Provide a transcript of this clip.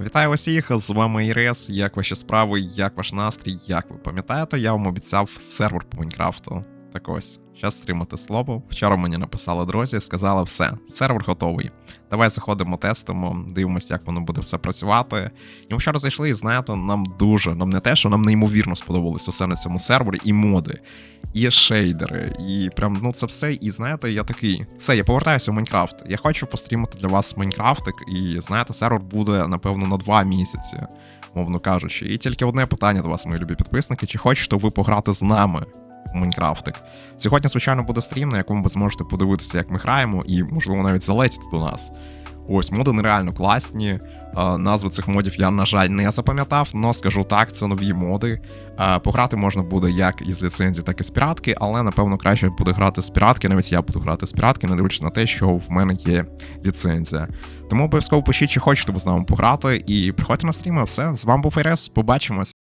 Вітаю усіх, з вами Ірес. Як ваші справи, як ваш настрій? Як ви пам'ятаєте, я вам обіцяв сервер по Майнкрафту. Так ось, зараз стримати слово. Вчора мені написали друзі, сказали все, сервер готовий. Давай заходимо, тестимо, дивимося, як воно буде все працювати. І ми вчора зайшли, і знаєте, нам дуже, нам не те, що нам неймовірно сподобалось усе на цьому сервері, і моди, і шейдери, і прям ну це все. І знаєте, я такий, все, я повертаюся в Майнкрафт. Я хочу пострімити для вас Майнкрафтик, і знаєте, сервер буде напевно на два місяці, мовно кажучи. І тільки одне питання до вас, мої любі підписники: чи хочете ви пограти з нами? Майнкрафтик. Сьогодні, звичайно, буде стрім, на якому ви зможете подивитися, як ми граємо, і, можливо, навіть залетіти до нас. Ось, моди нереально класні. Назви цих модів я, на жаль, не запам'ятав, але скажу так, це нові моди. Пограти можна буде як із ліцензії, так і з піратки, але напевно краще буде грати з піратки, навіть я буду грати з піратки, не дивлячись на те, що в мене є ліцензія. Тому обов'язково пишіть, чи хочете ви з нами пограти, і приходьте на стріми. Все, з вами був Фейрес, побачимось.